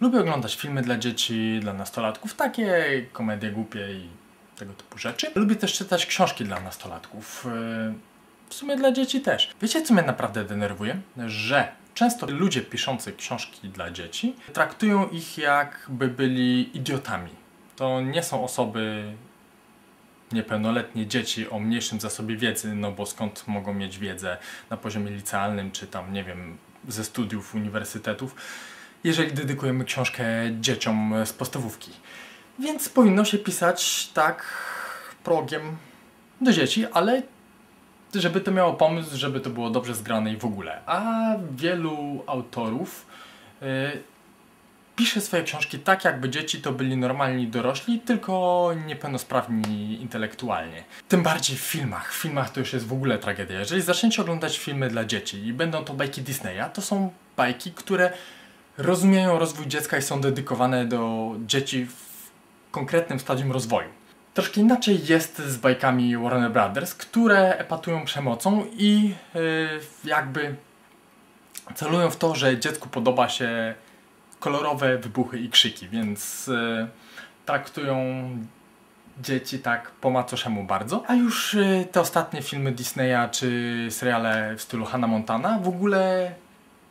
Lubię oglądać filmy dla dzieci, dla nastolatków, takie komedie głupie i tego typu rzeczy. Lubię też czytać książki dla nastolatków. Yy, W sumie dla dzieci też. Wiecie, co mnie naprawdę denerwuje? Że często ludzie piszący książki dla dzieci traktują ich jakby byli idiotami. To nie są osoby niepełnoletnie dzieci o mniejszym zasobie wiedzy, no bo skąd mogą mieć wiedzę na poziomie licealnym, czy tam, nie wiem, ze studiów, uniwersytetów, jeżeli dedykujemy książkę dzieciom z podstawówki. Więc powinno się pisać tak progiem do dzieci, ale żeby to miało pomysł, żeby to było dobrze zgrane i w ogóle. A wielu autorów y, pisze swoje książki tak, jakby dzieci to byli normalni dorośli, tylko niepełnosprawni intelektualnie. Tym bardziej w filmach. W filmach to już jest w ogóle tragedia. Jeżeli zaczniecie oglądać filmy dla dzieci i będą to bajki Disneya, to są bajki, które rozumieją rozwój dziecka i są dedykowane do dzieci w konkretnym stadium rozwoju. Troszkę inaczej jest z bajkami Warner Brothers, które epatują przemocą i yy, jakby celują w to, że dziecku podoba się kolorowe wybuchy i krzyki, więc yy, traktują dzieci tak po macoszemu bardzo. A już yy, te ostatnie filmy Disneya czy seriale w stylu Hannah Montana w ogóle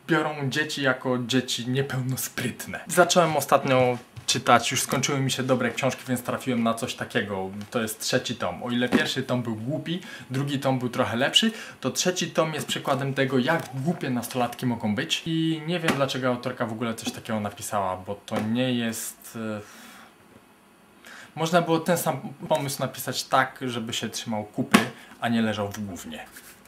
biorą dzieci jako dzieci niepełnosprytne. Zacząłem ostatnio czytać, już skończyły mi się dobre książki, więc trafiłem na coś takiego. To jest trzeci tom. O ile pierwszy tom był głupi, drugi tom był trochę lepszy, to trzeci tom jest przykładem tego, jak głupie nastolatki mogą być. I nie wiem, dlaczego autorka w ogóle coś takiego napisała, bo to nie jest... e, Można było ten sam pomysł napisać tak, żeby się trzymał kupy, a nie leżał w głównie.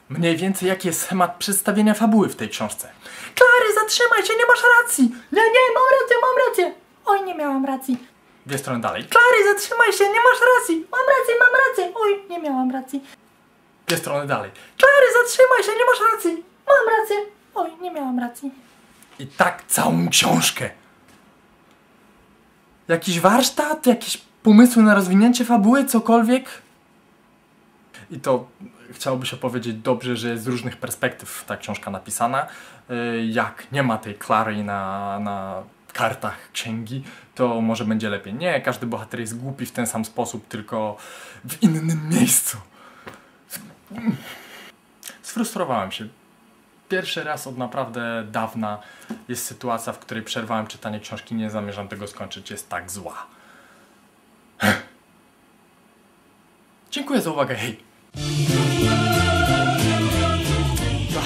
Mniej więcej jaki jest schemat przedstawienia fabuły w tej książce. Klary, zatrzymaj się, nie masz racji! Nie, nie, mam rację, mam rację. Oj, nie miałam racji. Dwie strony dalej. Klary, zatrzymaj się, nie masz racji. Mam rację, mam rację. Oj, nie miałam racji. Dwie strony dalej. Klary, zatrzymaj się, nie masz racji. Mam rację. Oj, nie miałam racji. I tak całą książkę. Jakiś warsztat, jakieś pomysły na rozwinięcie fabuły, cokolwiek. I to chciałoby się powiedzieć dobrze, że jest z różnych perspektyw ta książka napisana. Y, Jak nie ma tej Klary na, na kartach księgi, to może będzie lepiej. Nie, każdy bohater jest głupi w ten sam sposób, tylko w innym miejscu. Sfrustrowałem się. Pierwszy raz od naprawdę dawna jest sytuacja, w której przerwałem czytanie książki, nie zamierzam tego skończyć, jest tak zła. Dziękuję za uwagę, hej!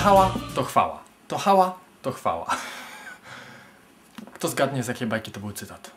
To hała, to chwała. To hała, to chwała. Kto zgadnie z jakiej bajki to był cytat?